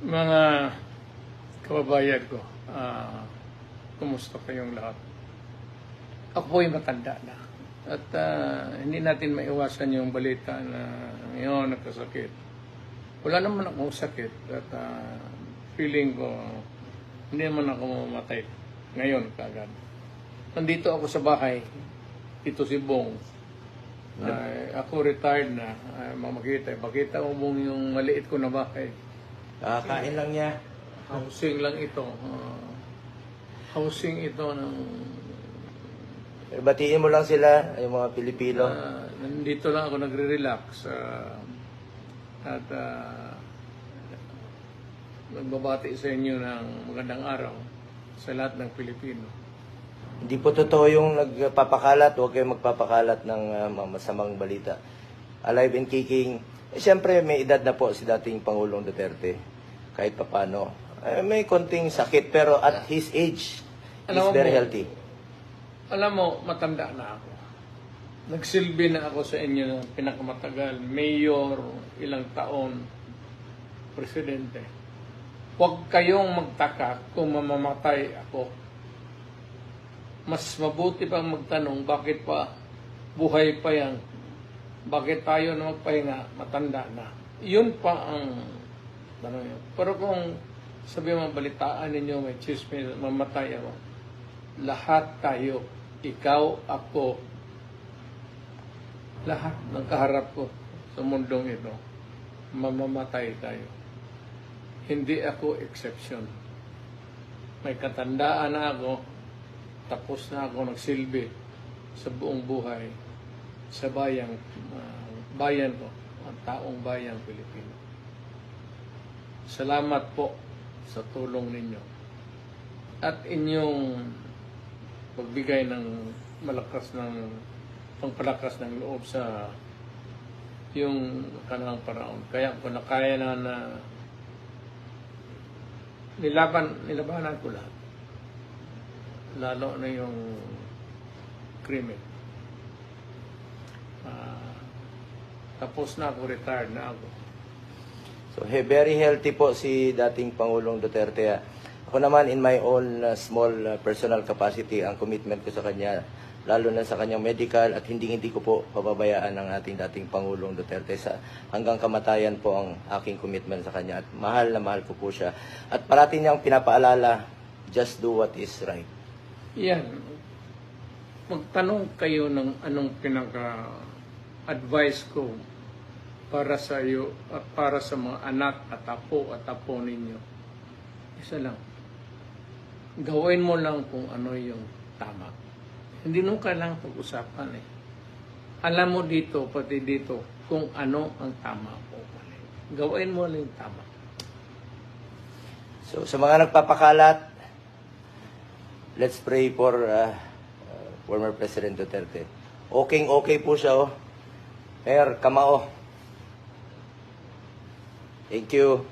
Mga kababayan ko, ah, kumusta kayong lahat? Ako po'y matanda na. At ah, hindi natin maiwasan yung balita na ngayon nagkasakit. Wala naman akong sakit at ah, feeling ko hindi naman ako mamatay ngayon kagad. Nandito ako sa bahay, dito si Bong. Ay, ako retired na, ay, mamakita. Bakita mo Bong yung maliit ko na bahay. Kakain lang niya. Housing lang ito. ah, housing ito ng... Batiin mo lang sila, yung mga Pilipino. ah, nandito lang ako nagre-relax. ah, at uh, nagbabati sa inyo ng magandang araw sa lahat ng Pilipino. Hindi po totoo yung nagpapakalat, huwag kayong magpapakalat ng ah, mga masamang balita. Alive and kicking. Eh, Siyempre, may edad na po si dating Pangulong Duterte. Kahit papano. Eh, may konting sakit, pero at his age, he's Alam mo very po, healthy. Alam mo, matanda na ako. Nagsilbi na ako sa inyo ng pinakamatagal, mayor, ilang taon, presidente. Huwag kayong magtaka kung mamamatay ako. Mas mabuti pang magtanong, bakit pa buhay pa yan? Bakit tayo na magpahinga, matanda na? Yun pa ang tanong yun. Pero kung sabi mo, balitaan ninyo, may chismis, mamatay ako. Lahat tayo, ikaw, ako, lahat ng kaharap ko sa mundong ito, mamamatay tayo. Hindi ako exception. May katandaan na ako, tapos na ako nagsilbi sa buong buhay sa bayang ah, bayan ko, ang taong bayang Pilipino. Salamat po sa tulong ninyo at inyong pagbigay ng malakas ng pangpalakas ng loob sa yung kanilang paraon. Kaya kung nakaya na na nilaban, nilabanan ko lahat. Lalo na yung krimen. Tapos na ako, retired na ako. So, he, very healthy po si dating Pangulong Duterte. Ako naman, in my own uh, small uh, personal capacity, ang commitment ko sa kanya, lalo na sa kanyang medical at hindi-hindi ko po pababayaan ang ating dating Pangulong Duterte. Sa, hanggang kamatayan po ang aking commitment sa kanya at mahal na mahal ko po siya. At parati niyang pinapaalala, just do what is right. Yan. Magtanong kayo ng anong pinaka-advice ko para sa iyo at para sa mga anak at apo at apo ninyo. Isa lang. Gawin mo lang kung ano yung tama. Hindi nung kailangan pag-usapan eh. Alam mo dito, pati dito, kung ano ang tama o mali. Gawin mo lang yung tama. So, sa mga nagpapakalat, let's pray for uh, uh, former President Duterte. Okay, okay po siya, oh. Mayor, kamao. Thank you.